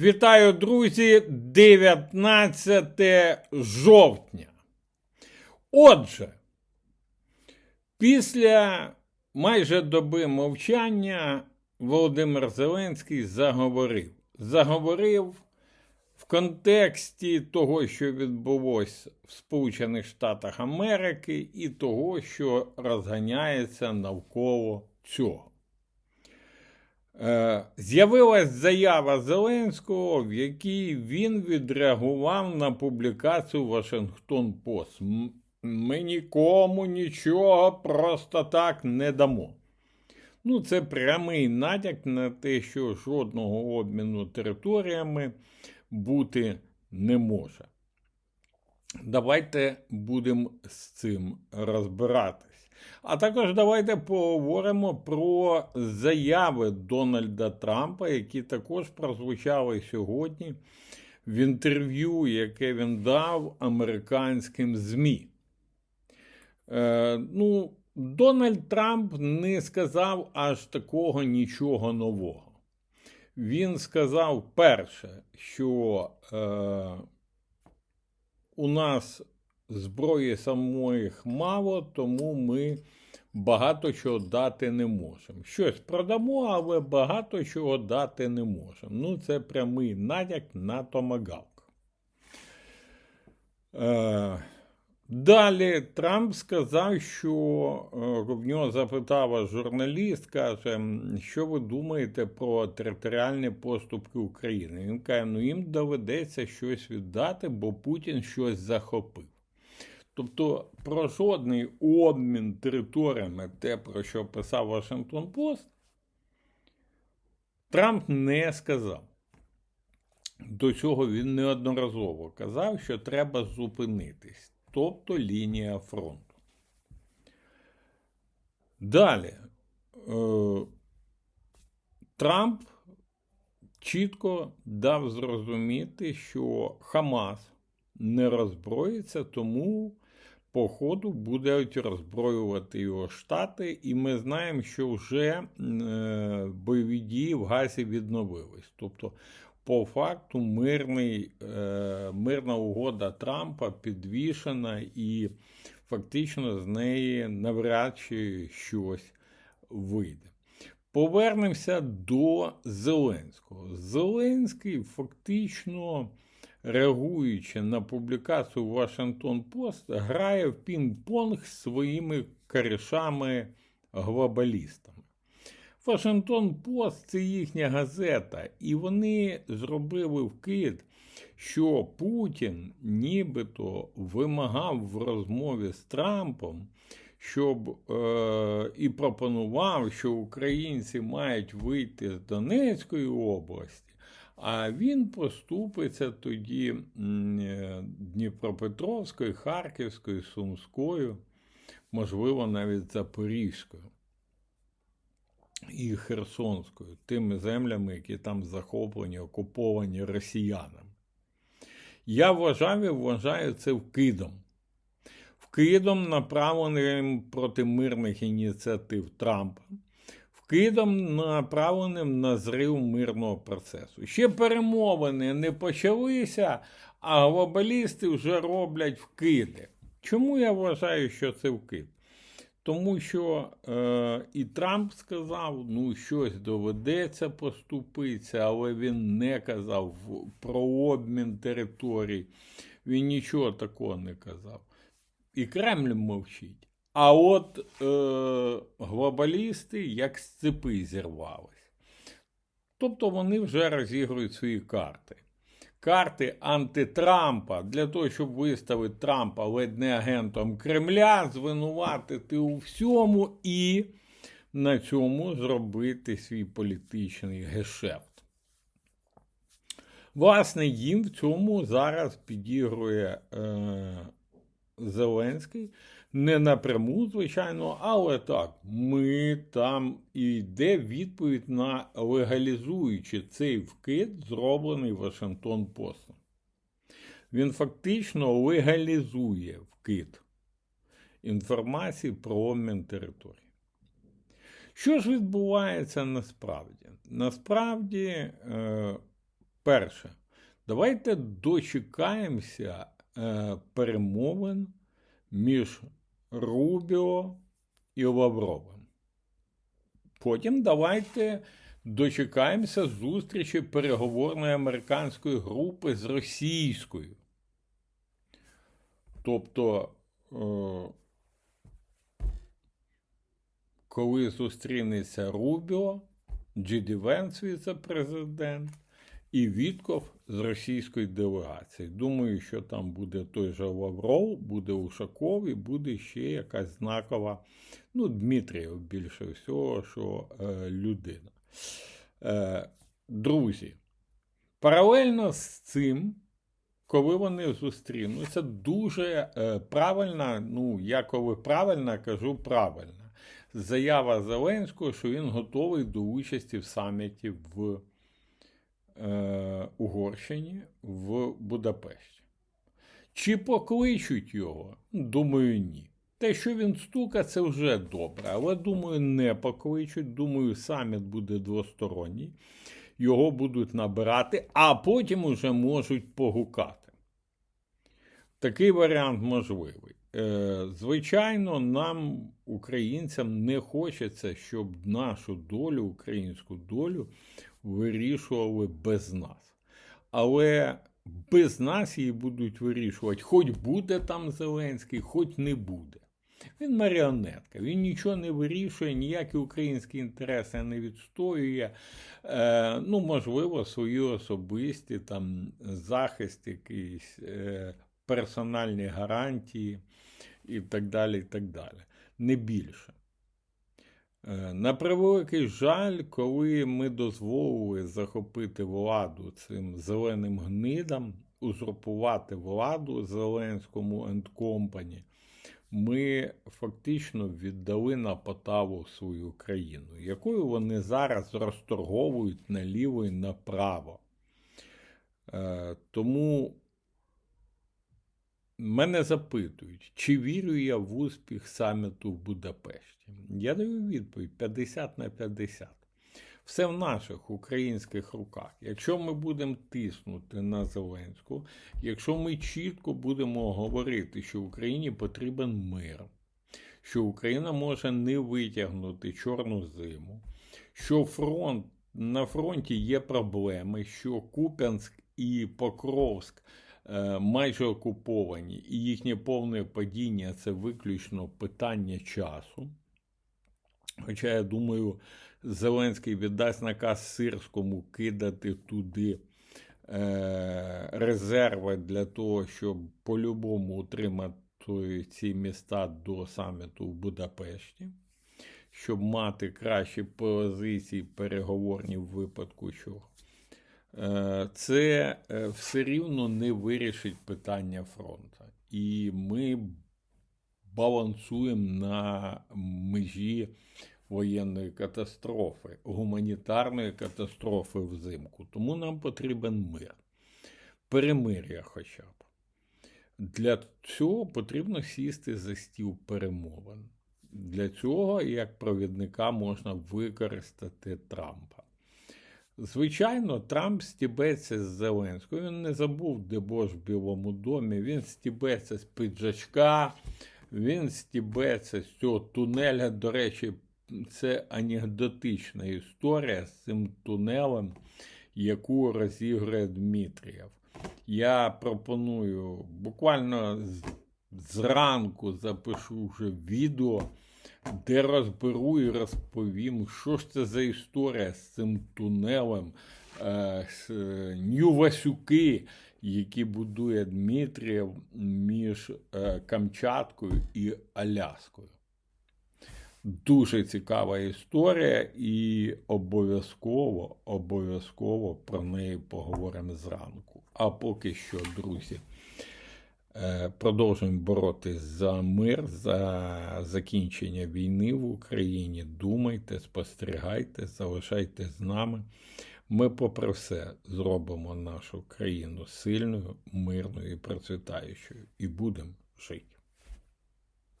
Вітаю, друзі! 19 жовтня. Отже, після майже доби мовчання Володимир Зеленський заговорив. Заговорив в контексті того, що відбулося в Сполучених Штатах Америки, і того, що розганяється навколо цього. Е, З'явилась заява Зеленського, в якій він відреагував на публікацію Вашингтон Пост. Ми нікому нічого просто так не дамо. Ну, це прямий натяк на те, що жодного обміну територіями бути не може. Давайте будемо з цим розбиратись. А також давайте поговоримо про заяви Дональда Трампа, які також прозвучали сьогодні в інтерв'ю, яке він дав американським ЗМІ. Е, ну, Дональд Трамп не сказав аж такого нічого нового. Він сказав перше, що е, у нас зброї самих мало, тому ми багато чого дати не можемо. Щось продамо, але багато чого дати не можемо. Ну, це прямий натяк на томагавк. Е, Далі Трамп сказав, що е, в нього запитала журналіст, каже, що ви думаєте про територіальні поступки України. Він каже, ну їм доведеться щось віддати, бо Путін щось захопив. Тобто про жодний обмін територіями, те, про що писав Вашингтон Пост, Трамп не сказав. До цього він неодноразово казав, що треба зупинитись, тобто лінія фронту. Далі е, Трамп чітко дав зрозуміти, що Хамас не роззброїться, тому по ходу будуть роззброювати його штати, і ми знаємо, що вже е, бойові дії в Газі відновились. Тобто, по факту, мирний, е, мирна угода Трампа підвішена, і фактично з неї навряд чи щось вийде. Повернемося до Зеленського. Зеленський фактично реагуючи на публікацію Вашингтон Пост, грає в пінг-понг з своїми корішами-глобалістами. Вашингтон Пост це їхня газета, і вони зробили вкид, що Путін нібито вимагав в розмові з Трампом, щоб е, і пропонував, що українці мають вийти з Донецької області. А він поступиться тоді е, Дніпропетровською, Харківською, Сумською, можливо, навіть Запорізькою і Херсонською, тими землями, які там захоплені, окуповані росіянами. Я вважав і вважаю це вкидом. Вкидом, направленим проти мирних ініціатив Трампа вкидом направленим на зрив мирного процесу. Ще перемовини не почалися, а глобалісти вже роблять вкиди. Чому я вважаю, що це вкид? Тому що е, і Трамп сказав, ну щось доведеться поступитися, але він не казав про обмін територій. Він нічого такого не казав. І Кремль мовчить. А от е, глобалісти як з цепи зірвались. Тобто вони вже розігрують свої карти. Карти антитрампа для того, щоб виставити Трампа ледь не агентом Кремля, звинуватити у всьому і на цьому зробити свій політичний гешефт. Власне, їм в цьому зараз підігрує е, Зеленський. Не напряму, звичайно, але так, ми там і йде відповідь на легалізуючи цей вкид, зроблений Вашингтон Постом. Він фактично легалізує вкид інформації про обмін території. Що ж відбувається насправді? Насправді, е, Перше, давайте дочекаємося е, перемовин між Рубіо і Лавровим. Потім давайте дочекаємося зустрічі переговорної американської групи з російською. Тобто, е, коли зустрінеться Рубіо, Джиді Венс, віце-президент, і Вітков з російської делегації. Думаю, що там буде той же Лавров, буде Ушаков і буде ще якась знакова, ну, Дмитрієв більше всього, що е, людина. Е, друзі, паралельно з цим, коли вони зустрінуться, дуже е, правильна, ну, я коли правильно кажу правильно, заява Зеленського, що він готовий до участі в саміті в е, Угорщині в Будапешті. Чи покличуть його? Думаю, ні. Те, що він стука, це вже добре. Але думаю, не покличуть. Думаю, саміт буде двосторонній. Його будуть набирати, а потім уже можуть погукати. Такий варіант можливий. Е, Звичайно, нам, українцям, не хочеться, щоб нашу долю, українську долю, вирішували без нас. Але без нас її будуть вирішувати, хоч буде там Зеленський, хоч не буде. Він маріонетка, він нічого не вирішує, ніякі українські інтереси не відстоює. Е, Ну, можливо, свої особисті там захист, якийсь е, персональні гарантії і так далі. і так далі. Не більше. Е, На превеликий жаль, коли ми дозволили захопити владу цим зеленим гнидам, узурпувати владу Зеленському Company, ми фактично віддали на потаву свою країну, якою вони зараз розторговують наліво і направо. Е, Тому Мене запитують, чи вірю я в успіх саміту в Будапешті. Я даю відповідь 50 на 50. Все в наших українських руках. Якщо ми будемо тиснути на Зеленську, якщо ми чітко будемо говорити, що Україні потрібен мир, що Україна може не витягнути чорну зиму, що фронт на фронті є проблеми, що Куп'янськ і Покровськ майже окуповані, і їхнє повне падіння це виключно питання часу. Хоча, я думаю, Зеленський віддасть наказ Сирському кидати туди е, резерви для того, щоб по-любому утримати ці міста до саміту в Будапешті, щоб мати кращі позиції переговорні в випадку чого. Е, це е, все рівно не вирішить питання фронту. І ми балансуємо на межі воєнної катастрофи, гуманітарної катастрофи взимку. Тому нам потрібен мир, перемир'я хоча б. Для цього потрібно сісти за стіл перемовин. Для цього, як провідника, можна використати Трампа. Звичайно, Трамп стібеться з Зеленською. Він не забув дебош в Білому домі. Він стібеться з піджачка, він стібеться з цього тунеля. До речі, це анекдотична історія з цим тунелем, яку розігрує Дмитрієв. Я пропоную буквально зранку запишу вже відео, де розберу і розповім, що ж це за історія з цим тунелем, е, з Нью-Васюки, які будує Дмитрієв між е, Камчаткою і Аляскою. Дуже цікава історія, і обов'язково обов'язково про неї поговоримо зранку. А поки що, друзі, е, продовжуємо боротись за мир, за закінчення війни в Україні. Думайте, спостерігайте, залишайте з нами. Ми, попри все, зробимо нашу країну сильною, мирною і процвітаючою, і будемо жити.